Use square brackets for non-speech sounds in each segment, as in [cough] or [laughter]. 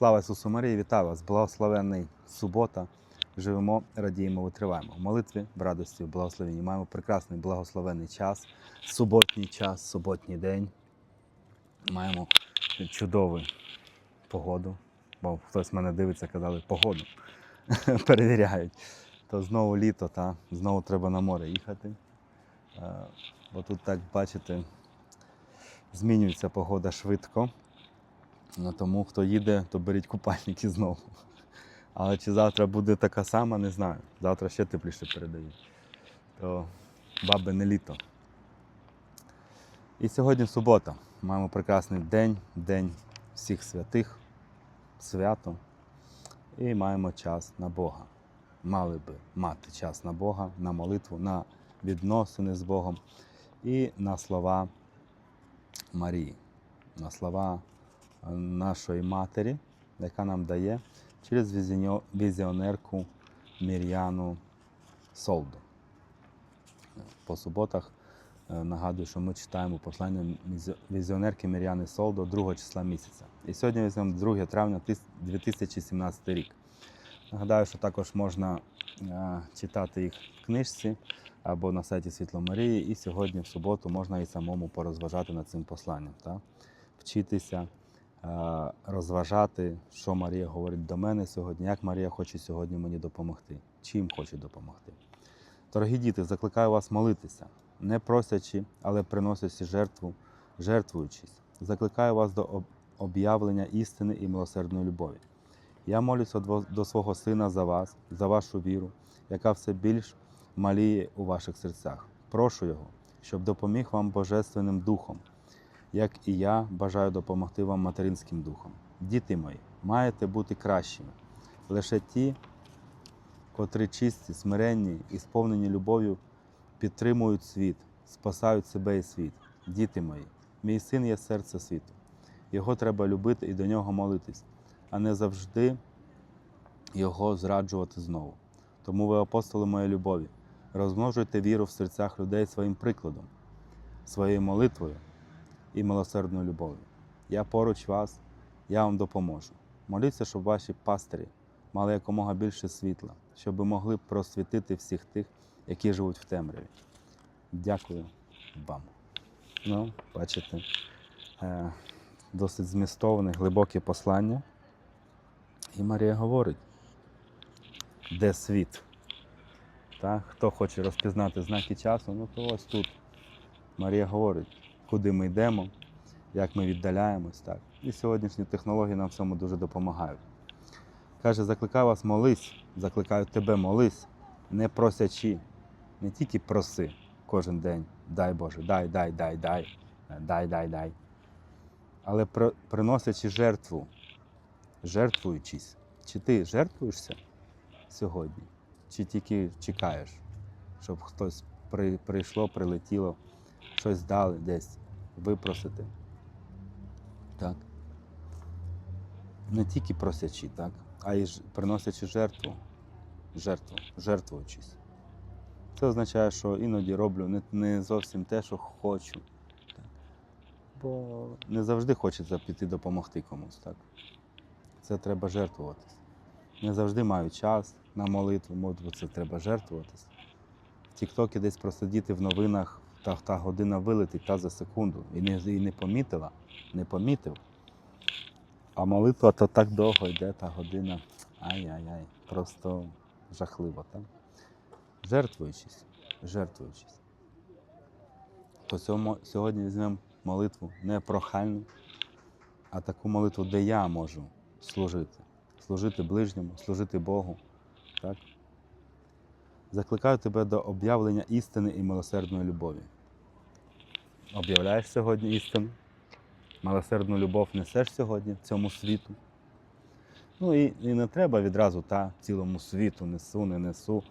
Слава Ісусу Марії, вітаю вас! Благословенний субота. Живемо, радіємо, витриваємо. В молитві, в радості, в благословенні. Маємо прекрасний благословенний час, суботній час, суботній день. Маємо чудову погоду. Бо хтось мене дивиться, казали, погоду [laughs] перевіряють. То знову літо, та знову треба на море їхати. Е, Бо тут, так бачите, змінюється погода швидко. Ну, тому хто їде, то беріть купальники знову. Але чи завтра буде така сама, не знаю. Завтра ще тепліше передають. То баби не літо. І сьогодні субота. Маємо прекрасний день, день всіх святих, свято. І маємо час на Бога. Мали би мати час на Бога, на молитву, на відносини з Богом і на слова Марії, на слова нашої матері, яка нам дає через візіонерку Мір'яну Солду. По суботах е, нагадую, що ми читаємо послання візіонерки Мір'яни Солдо 2 числа місяця. І сьогодні візьмемо 2 травня 2017 рік. Нагадаю, що також можна е, читати їх в книжці або на сайті Світло Марії. І сьогодні, в суботу, можна і самому порозважати над цим посланням. Так? Вчитися, розважати, що Марія говорить до мене сьогодні, як Марія хоче сьогодні мені допомогти, чим хоче допомогти. Дорогі діти, закликаю вас молитися, не просячи, але приносячи жертву, жертвуючись. Закликаю вас до об'явлення істини і милосердної любові. Я молюся до свого Сина за вас, за вашу віру, яка все більш маліє у ваших серцях. Прошу Його, щоб допоміг вам Божественним Духом, як і я бажаю допомогти вам материнським духом. Діти мої, маєте бути кращими. Лише ті, котрі чисті, смиренні і сповнені любов'ю, підтримують світ, спасають себе і світ. Діти мої, мій син є серце світу. Його треба любити і до нього молитись, а не завжди його зраджувати знову. Тому ви, апостоли моєї любові, розмножуйте віру в серцях людей своїм прикладом, своєю молитвою і милосердною любов'ю. Я поруч вас, я вам допоможу. Моліться, щоб ваші пастирі мали якомога більше світла, щоб ви могли просвітити всіх тих, які живуть в темряві. Дякую вам. Ну, бачите, е, досить змістовне, глибоке послання. І Марія говорить, де світ. Так? Хто хоче розпізнати знаки часу, ну то ось тут. Марія говорить, куди ми йдемо, як ми віддаляємось. Так? І сьогоднішні технології нам в цьому дуже допомагають. Каже, закликаю вас молись, закликаю тебе молись, не просячи, не тільки проси кожен день, дай Боже, дай, дай, дай, дай, дай, дай, дай. Але приносячи жертву, жертвуючись. Чи ти жертвуєшся сьогодні? Чи тільки чекаєш, щоб хтось при, прийшло, прилетіло, щось дали десь випросити? Так. Не тільки просячи, так, а й приносячи жертву, жертву, жертвуючись. Це означає, що іноді роблю не, не зовсім те, що хочу. Так. Бо не завжди хочеться піти допомогти комусь. Так. Це треба жертвуватись. Не завжди маю час на молитву, молитву це треба жертвуватись. В Тіктокі десь просидіти в новинах, та, та година вилетить та за секунду. І не, і не помітила, не помітив. А молитва то так довго йде, та година. Ай-яй-яй, просто жахливо. Так? Жертвуючись, жертвуючись. То сьогодні візьмемо молитву не прохальну, а таку молитву, де я можу служити. Служити ближньому, служити Богу. Так? Закликаю тебе до об'явлення істини і милосердної любові. Об'являєш сьогодні істину? Милосердну любов несеш сьогодні цьому світу. Ну і, і не треба відразу та цілому світу несу, не несу.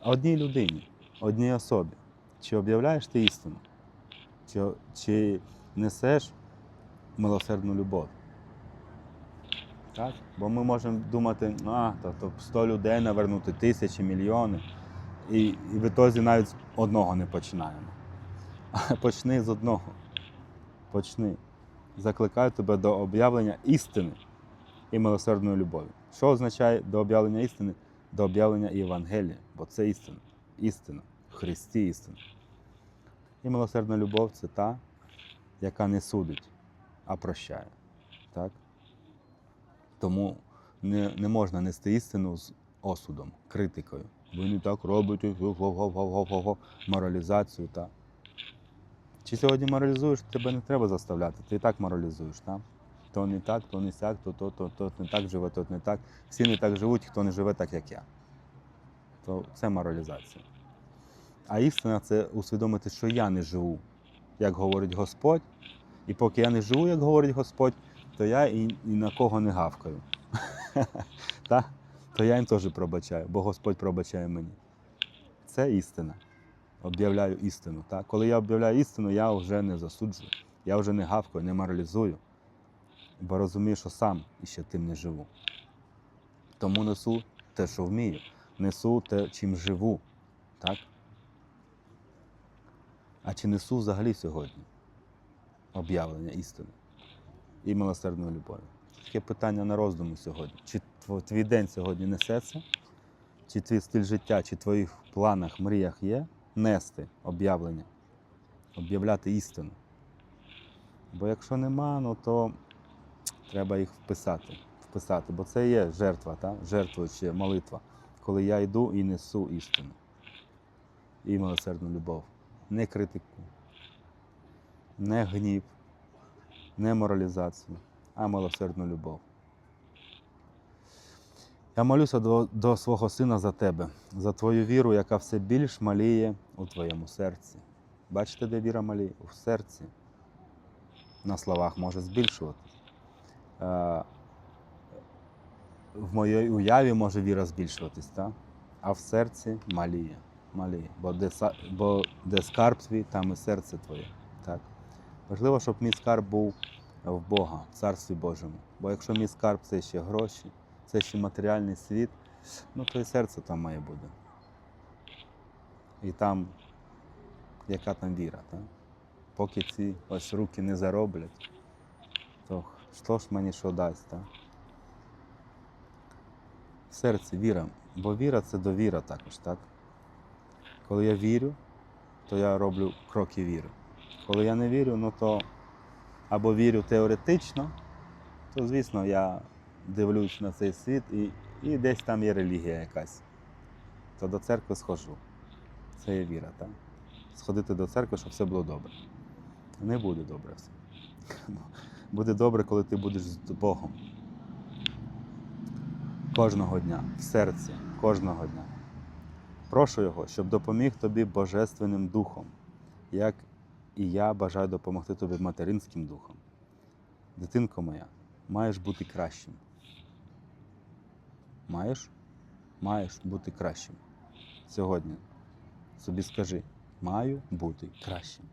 А одній людині, одній особі. Чи об'являєш ти істину? Чи, чи несеш милосердну любов? Так? Бо ми можемо думати, а, то, то 100 людей навернути, тисячі, мільйони. І, і в ітозі навіть з одного не починаємо. [laughs] Почни з одного. Почни. Закликаю тебе до об'явлення істини і милосердної любові. Що означає до об'явлення істини? До об'явлення Євангелія, бо це істина. Істина. Христі істина. І милосердна любов це та, яка не судить, а прощає. Так? Тому не, не можна нести істину з осудом, критикою. Ви не так робите, моралізацію. Та. Чи сьогодні моралізуєш, тебе не треба заставляти, ти і так моралізуєш. Та? То не так, то не сяк, то, то, то, то не так живе, то не так. Всі не так живуть, хто не живе так, як я. То це моралізація. А істина це усвідомити, що я не живу, як говорить Господь. І поки я не живу, як говорить Господь, то я і, і на кого не гавкаю. [laughs] То я їм теж пробачаю, бо Господь пробачає мені. Це істина. Об'являю істину. Та? Коли я об'являю істину, я вже не засуджую, я вже не гавкаю, не моралізую, бо розумію, що сам іще тим не живу. Тому несу те, що вмію, несу те, чим живу. Так? А чи несу взагалі сьогодні об'явлення істини і милосердної любові? Таке питання на роздуму сьогодні. Чи твій день сьогодні несеться? Чи твій стиль життя, чи в твоїх планах, мріях є нести об'явлення, об'являти істину? Бо якщо нема, ну то треба їх вписати, вписати. Бо це є жертва, та? жертвуюча молитва, коли я йду і несу істину і милосердну любов. Не критику, не гнів, не моралізацію, а милосердну любов. Я молюся до, до свого сина за тебе, за твою віру, яка все більш маліє у твоєму серці. Бачите, де віра маліє? У серці. На словах може збільшуватись. Е, В моїй уяві може віра збільшуватись, так? а в серці маліє. маліє. Бо де, бо де скарб твій, там і серце твоє. Так? Важливо, щоб мій скарб був в Бога, в Царстві Божому. Бо якщо мій скарб це ще гроші, це ще матеріальний світ, ну то і серце там має бути. І там, яка там віра, так? Поки ці ось руки не зароблять, то що ж мені що дасть, так? В віра, бо віра це довіра також, так? Коли я вірю, то я роблю кроки віри. Коли я не вірю, ну то або вірю теоретично, то звісно я дивлюсь на цей світ і, і десь там є релігія якась. То до церкви схожу. Це є віра, так? Сходити до церкви, щоб все було добре. Не буде добре все. [laughs] Буде добре, коли ти будеш з Богом. Кожного дня, в серці, кожного дня. Прошу Його, щоб допоміг тобі Божественним Духом, як і я бажаю допомогти тобі материнським духом. Дитинко моя, маєш бути кращим. Маєш? Маєш бути кращим. Сьогодні собі скажи, маю бути кращим.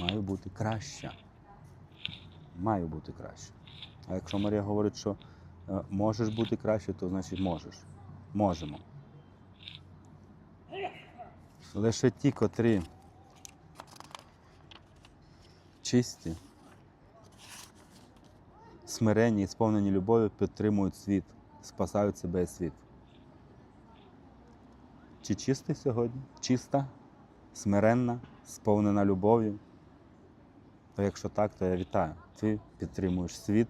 Маю бути краща. Маю бути краще. А якщо Марія говорить, що е, можеш бути краще, то значить можеш. Можемо. Лише ті, котрі чисті, смиренні і сповнені любові підтримують світ, спасають себе і світ. Чи чистий сьогодні? Чиста, смиренна, сповнена любов'ю? То якщо так, то я вітаю. Ти підтримуєш світ,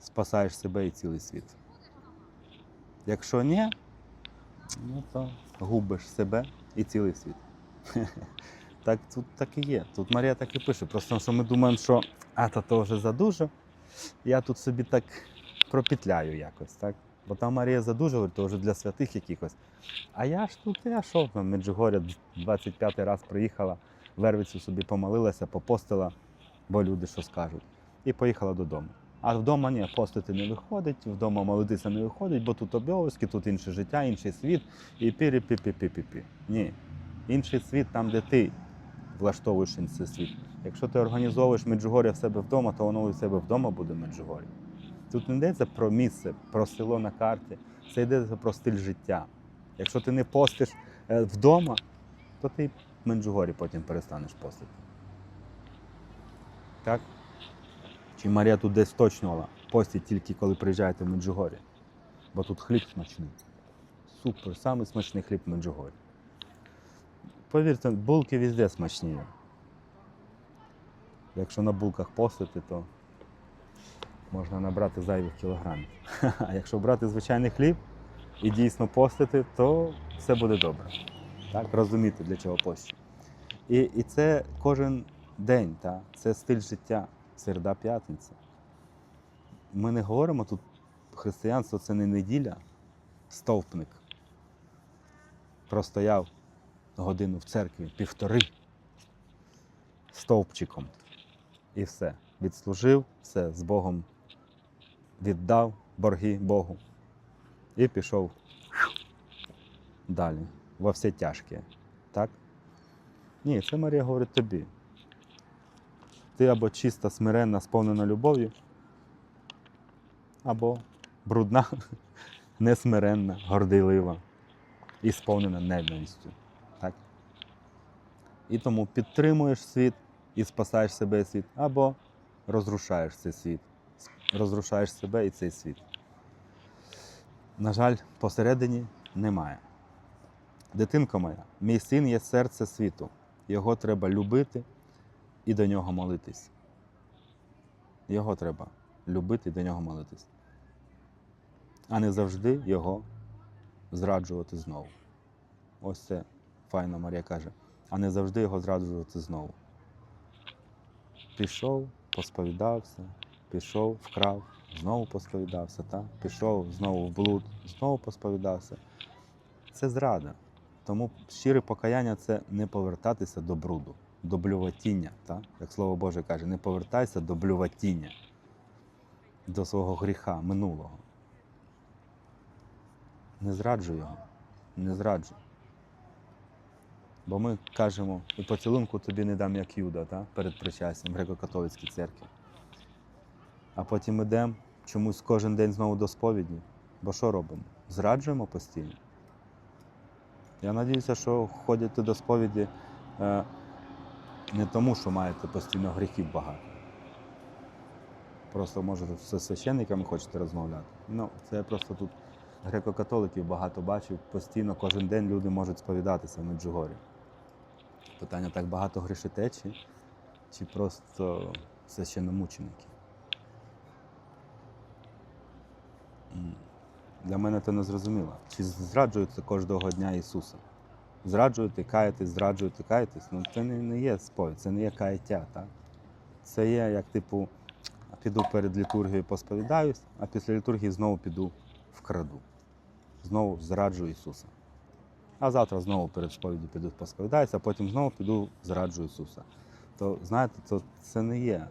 спасаєш себе і цілий світ. Якщо ні, ну то губиш себе і цілий світ. [laughs] Так тут так і є. Тут Марія так і пише. Просто що ми думаємо, що а то, то вже задуже. Я тут собі так пропітляю якось, так? Бо там Марія говорить, то вже для святих якихось. А я ж тут, я що, в Меджугоря 25 раз приїхала, Вервицю собі помолилася, попостила, бо люди що скажуть. І поїхала додому. А вдома ні, постити не виходить, вдома молитися не виходить, бо тут обов'язки, тут інше життя, інший світ, і пірі пі пі пі пі пі Ні. Інший світ там, де ти влаштовуєш інший світ. Якщо ти організовуєш Меджугор'я в себе вдома, то воно у себе вдома буде Меджугор'я. Тут не йдеться про місце, про село на карті, це йдеться про стиль життя. Якщо ти не постиш е, вдома, то ти в Меджугорі потім перестанеш постити. Так? Чи Марія тут десь точнювала? постіть тільки коли приїжджаєте в Меджугорі. Бо тут хліб смачний. Супер, самий смачний хліб в Меджугорі. Повірте, булки везде смачні. Якщо на булках постити, то можна набрати зайвих кілограмів. [laughs] А якщо брати звичайний хліб і дійсно постити, то все буде добре. Так, розуміти, для чого постю. І, і це кожен день, так? це стиль життя, середа п'ятниця. Ми не говоримо тут, християнство це не неділя, стовпник. Простояв годину в церкві, півтори стовпчиком. І все. Відслужив, все з Богом віддав борги Богу і пішов далі, во все тяжке. Так? Ні, це Марія говорить тобі. Ти або чиста, смиренна, сповнена любов'ю, або брудна, [laughs] несмиренна, гордилива і сповнена ненавистю. Так? І тому підтримуєш світ і спасаєш себе світ, або розрушаєш цей світ, розрушаєш себе і цей світ. На жаль, посередині немає. Дитинко моя, мій син є серце світу. Його треба любити і до нього молитись. Його треба любити і до нього молитись. А не завжди його зраджувати знову. Ось це файно Марія каже. А не завжди його зраджувати знову. Пішов, посповідався, пішов, вкрав, знову посповідався, та? пішов знову в блуд, знову посповідався. Це зрада. Тому щире покаяння це не повертатися до бруду, до блюватіння. Так? Як слово Боже каже, не повертайся до блюватіння, до свого гріха минулого. Не зраджуй його, не зраджуй. Бо ми кажемо, і поцілунку тобі не дам, як Юда, та? перед причастям греко-католицькій церкві. А потім йдемо чомусь кожен день знову до сповіді. Бо що робимо? Зраджуємо постійно. Я сподіваюся, що ходите до сповіді е, не тому, що маєте постійно гріхів багато. Просто може з священниками хочете розмовляти. Ну, це просто тут греко-католиків багато бачив. Постійно кожен день люди можуть сповідатися в Меджугорі. Питання так багато грішите чи, чи просто священномученики? Для мене це не зрозуміло. Чи зраджуєте кожного дня Ісуса? Зраджуєте, каєтесь, зраджуєте, каєтесь. Ну це не, не є сповідь, це не є каяття. Так? Це є як типу, піду перед літургією, посповідаюсь, а після літургії знову піду вкраду. Знову зраджу Ісуса. А завтра знову перед сповіддю піду посповідаюся, а потім знову піду зраджу Ісуса. То знаєте, то це не є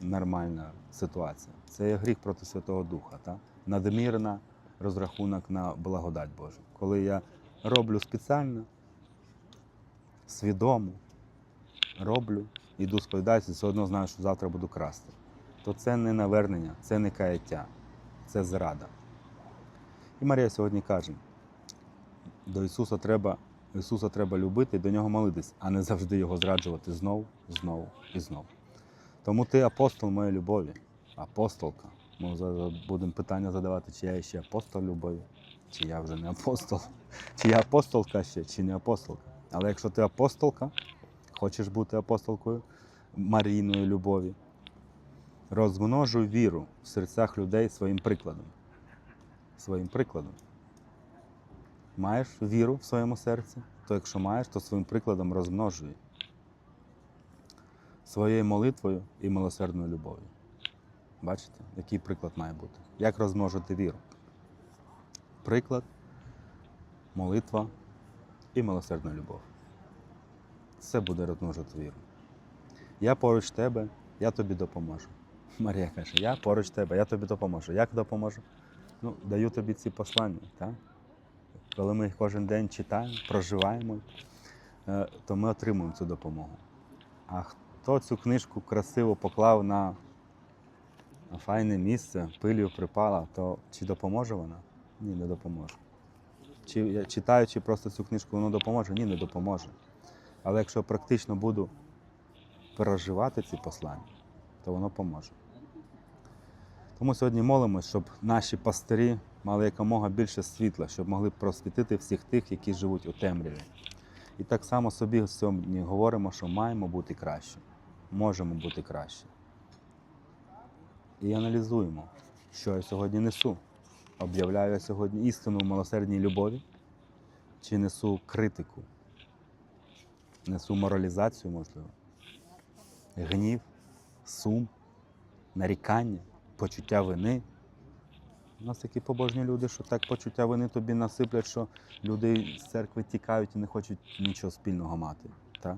нормальна ситуація. Це є гріх проти Святого Духа. Так? Надмірна розрахунок на благодать Божу. Коли я роблю спеціально, свідомо роблю, іду сповідаюся, все одно знаю, що завтра буду красти. То це не навернення, це не каяття, це зрада. І Марія сьогодні каже: до Ісуса треба, Ісуса треба любити до нього молитись, а не завжди його зраджувати знову, знову і знову. Тому ти апостол моєї любові, апостолка. Ми зараз будемо питання задавати, чи я ще апостол любові, чи я вже не апостол, чи я апостолка ще, чи не апостолка. Але якщо ти апостолка, хочеш бути апостолкою Марійної любові, розмножуй віру в серцях людей своїм прикладом. Своїм прикладом. Маєш віру в своєму серці, то якщо маєш, то своїм прикладом розмножуй своєю молитвою і милосердною любов'ю. Бачите, який приклад має бути? Як розмножити віру? Приклад, молитва і милосердна любов. Це буде розмножити віру. Я поруч тебе, я тобі допоможу. Марія каже, я поруч тебе, я тобі допоможу. Як допоможу? Ну, даю тобі ці послання. Так? Коли ми їх кожен день читаємо, проживаємо, е, то ми отримуємо цю допомогу. А хто цю книжку красиво поклав на на файне місце, пилью припала, то чи допоможе вона? Ні, не допоможе. Чи читаючи просто цю книжку, воно допоможе? Ні, не допоможе. Але якщо практично буду переживати ці послання, то воно поможе. Тому сьогодні молимось, щоб наші пастирі мали якомога більше світла, щоб могли просвітити всіх тих, які живуть у темряві. І так само собі сьогодні говоримо, що маємо бути краще, можемо бути краще. І аналізуємо, що я сьогодні несу. Об'являю я сьогодні істину в милосердній любові, чи несу критику, несу моралізацію, можливо, гнів, сум, нарікання, почуття вини. У нас такі побожні люди, що так почуття вини тобі насиплять, що люди з церкви тікають і не хочуть нічого спільного мати. Так?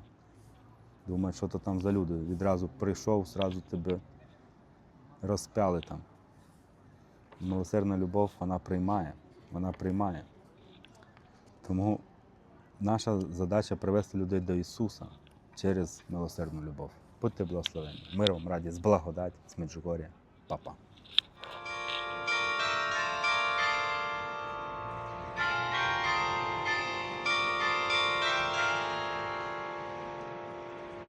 Думають, що то там за люди. Відразу прийшов, зразу тебе розпяли там. Милосердна любов, вона приймає, вона приймає. Тому наша задача привести людей до Ісуса через милосердну любов. Будьте благословені. Миром, радість, раді, з Меджугор'я. Папа.